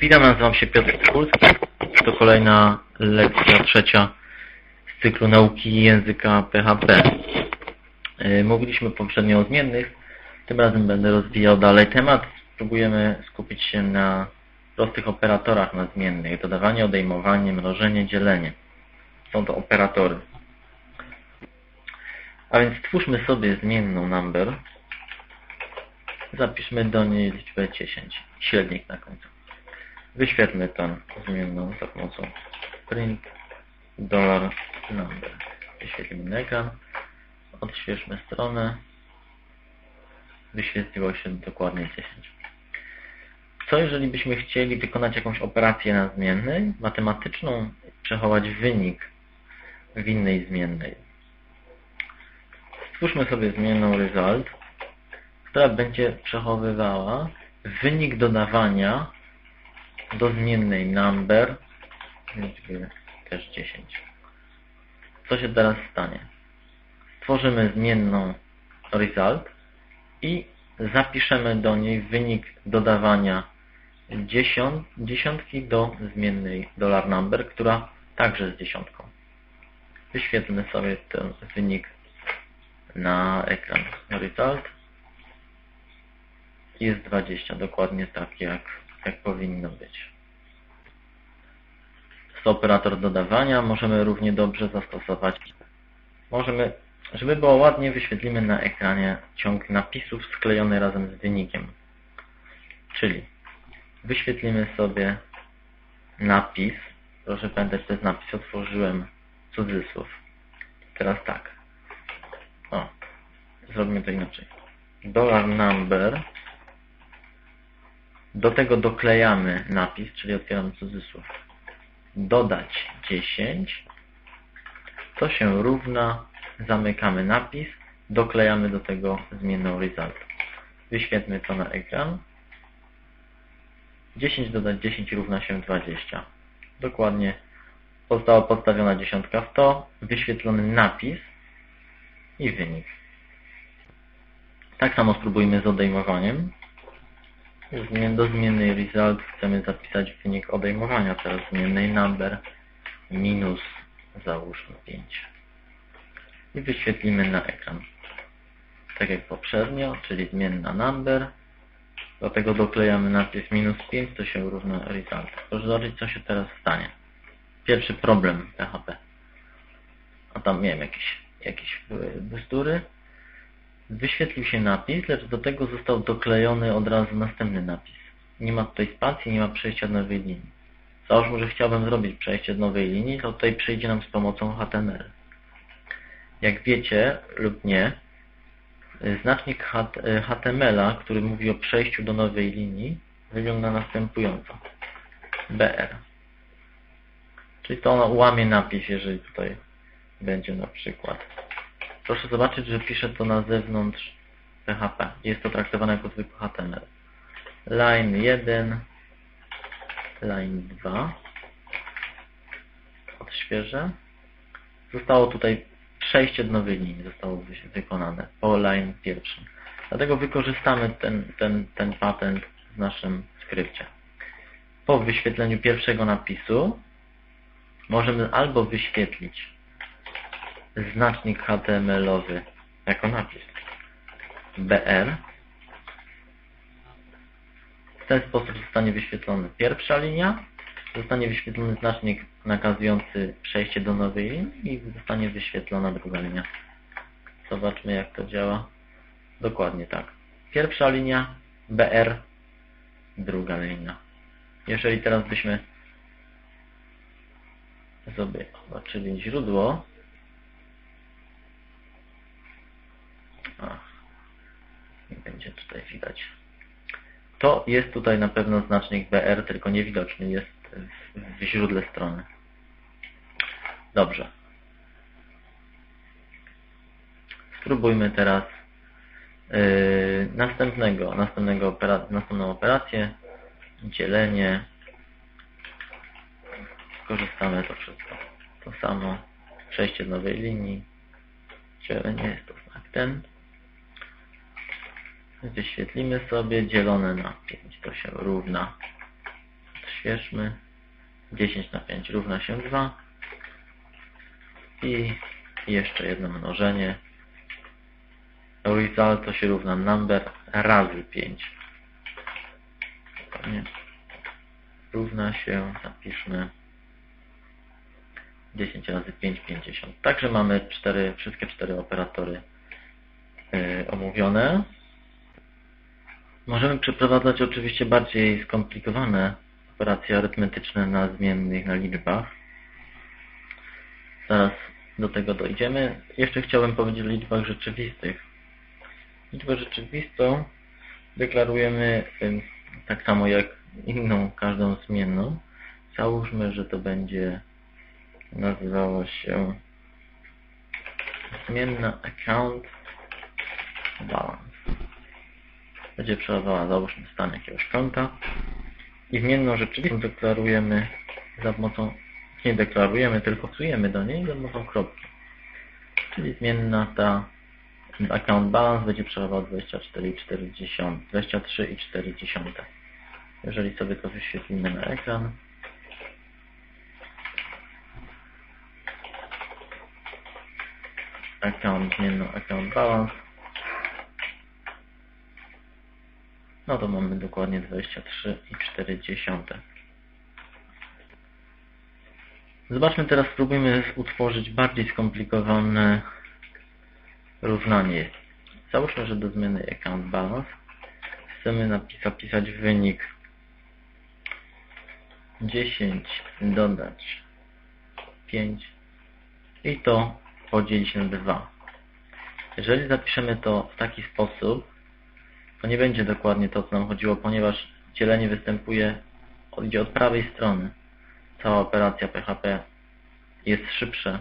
Witam, nazywam się Piotr Kulski. To kolejna lekcja trzecia z cyklu nauki języka PHP. E, mówiliśmy poprzednio o zmiennych. Tym razem będę rozwijał dalej temat. Spróbujemy skupić się na prostych operatorach na zmiennych. Dodawanie, odejmowanie, mnożenie, dzielenie. Są to operatory. A więc stwórzmy sobie zmienną number. Zapiszmy do niej liczbę 10. Średnik na końcu. Wyświetlmy tę zmienną za pomocą print number. Wyświetlimy na ekran. Odświeżmy stronę. Wyświetliło się dokładnie 10. Co jeżeli byśmy chcieli wykonać jakąś operację na zmiennej, matematyczną, przechować wynik w innej zmiennej? Stwórzmy sobie zmienną result, która będzie przechowywała wynik dodawania do zmiennej number też 10. Co się teraz stanie? Stworzymy zmienną result i zapiszemy do niej wynik dodawania dziesiąt, dziesiątki do zmiennej dollar number, która także z dziesiątką. Wyświetlmy sobie ten wynik na ekran result. Jest 20, dokładnie tak jak jak powinno być. Jest operator dodawania możemy równie dobrze zastosować. Możemy, żeby było ładnie, wyświetlimy na ekranie ciąg napisów sklejony razem z wynikiem. Czyli wyświetlimy sobie napis. Proszę pamiętać, to jest napis. Otworzyłem cudzysłów. Teraz tak. O, zrobimy to inaczej. Dollar number do tego doklejamy napis, czyli otwieram cudzysłów. Dodać 10. To się równa. Zamykamy napis. Doklejamy do tego zmienną result. Wyświetlmy to na ekran. 10 dodać 10 równa się 20. Dokładnie została podstawiona dziesiątka w to, wyświetlony napis i wynik. Tak samo spróbujmy z odejmowaniem do zmiennej result chcemy zapisać wynik odejmowania teraz zmiennej number minus załóżmy 5 i wyświetlimy na ekran. Tak jak poprzednio, czyli zmienna number. Do tego doklejamy napis minus 5 to się równa result. Proszę zobaczyć co się teraz stanie. Pierwszy problem PHP a tam miałem jakieś, jakieś bzdury Wyświetlił się napis, lecz do tego został doklejony od razu następny napis. Nie ma tutaj spacji, nie ma przejścia do nowej linii. Załóżmy, że chciałbym zrobić przejście do nowej linii, to tutaj przyjdzie nam z pomocą HTML. Jak wiecie lub nie, znacznik HTML-a, który mówi o przejściu do nowej linii, wygląda następująco. BR. Czyli to ono ułamie napis, jeżeli tutaj będzie na przykład Proszę zobaczyć, że piszę to na zewnątrz PHP. Jest to traktowane jako zwykły HTML. Line 1, line 2. Odświeżę. Zostało tutaj przejście nowej linii zostało wykonane po line pierwszym. Dlatego wykorzystamy ten, ten, ten patent w naszym skrypcie. Po wyświetleniu pierwszego napisu możemy albo wyświetlić znacznik HTML-owy jako napis BR. W ten sposób zostanie wyświetlona pierwsza linia, zostanie wyświetlony znacznik nakazujący przejście do nowej linii i zostanie wyświetlona druga linia. Zobaczmy jak to działa. Dokładnie tak. Pierwsza linia BR, druga linia. Jeżeli teraz byśmy zobaczyli źródło, nie będzie tutaj widać. To jest tutaj na pewno znacznik BR, tylko niewidoczny jest w źródle strony. Dobrze. Spróbujmy teraz yy, następnego, następnego opera następną operację. Dzielenie. Skorzystamy to wszystko. To samo. Przejście do nowej linii. Dzielenie jest to znak ten wyświetlimy sobie dzielone na 5 to się równa Odświeżmy. 10 na 5 równa się 2. I jeszcze jedno mnożenie. Result to się równa number razy 5. Dokładnie. Równa się, zapiszmy 10 razy 5, 50. Także mamy cztery, wszystkie cztery operatory yy, omówione. Możemy przeprowadzać oczywiście bardziej skomplikowane operacje arytmetyczne na zmiennych, na liczbach. Zaraz do tego dojdziemy. Jeszcze chciałbym powiedzieć o liczbach rzeczywistych. Liczbę rzeczywistą deklarujemy tak samo jak inną, każdą zmienną. Załóżmy, że to będzie nazywało się zmienna account balance. Będzie przewodowała, załóżmy, stan jakiegoś konta i zmienną rzeczywistą deklarujemy za pomocą, nie deklarujemy, tylko wsujemy do niej za pomocą kropki. Czyli zmienna ta account balance będzie przechowywał 24,4, 23,4. Jeżeli sobie to wyświetlimy na ekran, account zmienną account balance, no to mamy dokładnie 23,4. Zobaczmy teraz, spróbujmy utworzyć bardziej skomplikowane równanie. Załóżmy, że do zmiany account balance chcemy napisać, wynik 10 dodać 5 i to podzielić na 2. Jeżeli zapiszemy to w taki sposób, to nie będzie dokładnie to, co nam chodziło, ponieważ dzielenie występuje idzie od prawej strony. Cała operacja PHP jest szybsza.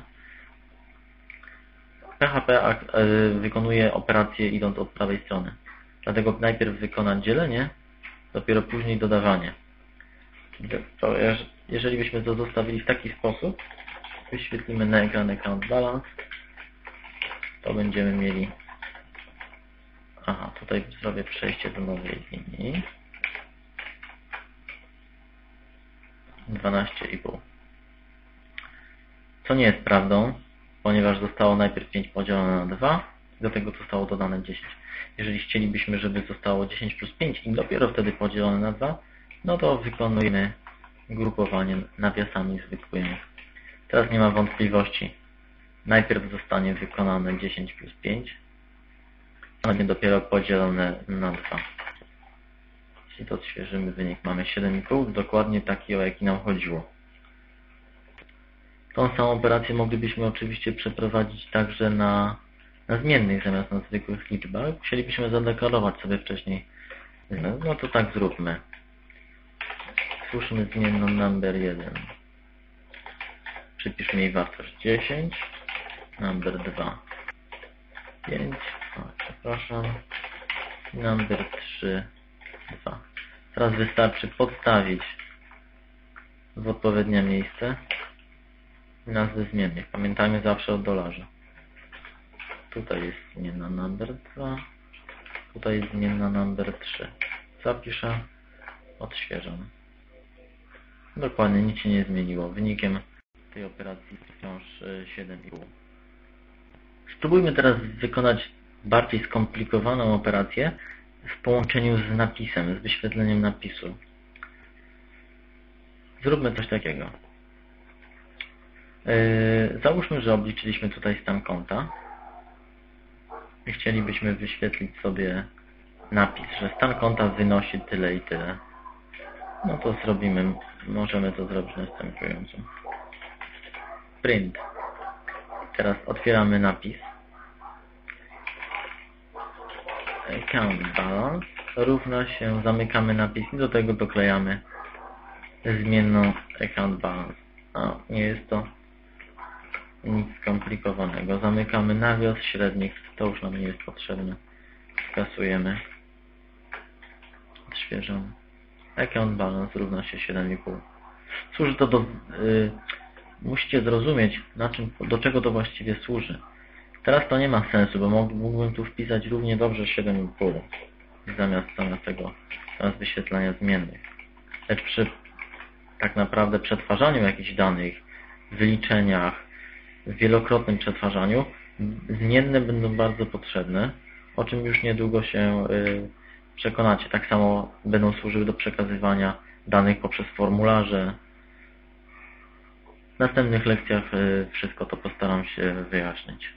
PHP e, wykonuje operację idąc od prawej strony. Dlatego najpierw wykona dzielenie, dopiero później dodawanie. To jeżeli byśmy to zostawili w taki sposób, wyświetlimy na ekran account balance, to będziemy mieli Aha, tutaj zrobię przejście do nowej linii. 12,5. Co nie jest prawdą, ponieważ zostało najpierw 5 podzielone na 2, do tego zostało dodane 10. Jeżeli chcielibyśmy, żeby zostało 10 plus 5 i dopiero wtedy podzielone na 2, no to wykonujemy grupowanie nawiasami zwykłymi. Teraz nie ma wątpliwości. Najpierw zostanie wykonane 10 plus 5, będzie dopiero podzielone na 2. Jeśli to odświeżymy wynik, mamy 7,5, dokładnie taki, o jaki nam chodziło. Tą samą operację moglibyśmy oczywiście przeprowadzić także na, na zmiennych zamiast na zwykłych liczbach. Musielibyśmy zadeklarować sobie wcześniej. No to tak zróbmy. Stwórzmy zmienną number 1. Przypiszmy jej wartość 10. Number 2. 5. Przepraszam. Number 3. 2. Teraz wystarczy podstawić w odpowiednie miejsce nazwy zmiennych. Pamiętajmy zawsze o dolarze. Tutaj jest zmienna number 2. Tutaj jest zmienna number 3. Zapiszę. Odświeżam. Dokładnie nic się nie zmieniło. Wynikiem tej operacji wciąż 7,5. E, Spróbujmy teraz wykonać bardziej skomplikowaną operację w połączeniu z napisem, z wyświetleniem napisu. Zróbmy coś takiego. Yy, załóżmy, że obliczyliśmy tutaj stan konta i chcielibyśmy wyświetlić sobie napis, że stan konta wynosi tyle i tyle. No to zrobimy, możemy to zrobić następująco. Print. Teraz otwieramy napis. Account balance równa się, zamykamy napis i do tego doklejamy zmienną account balance. A, nie jest to nic skomplikowanego. Zamykamy nawias, średnik, to już nam nie jest potrzebne. Skasujemy. Odświeżamy. Account balance równa się 7,5. Służy to do... Yy, musicie zrozumieć, na czym, do czego to właściwie służy. Teraz to nie ma sensu, bo mógłbym tu wpisać równie dobrze 7,5 zamiast, zamiast tego, zamiast wyświetlania zmiennych. Lecz przy tak naprawdę przetwarzaniu jakichś danych, wyliczeniach, wielokrotnym przetwarzaniu zmienne będą bardzo potrzebne, o czym już niedługo się y, przekonacie. Tak samo będą służyły do przekazywania danych poprzez formularze. W następnych lekcjach y, wszystko to postaram się wyjaśnić.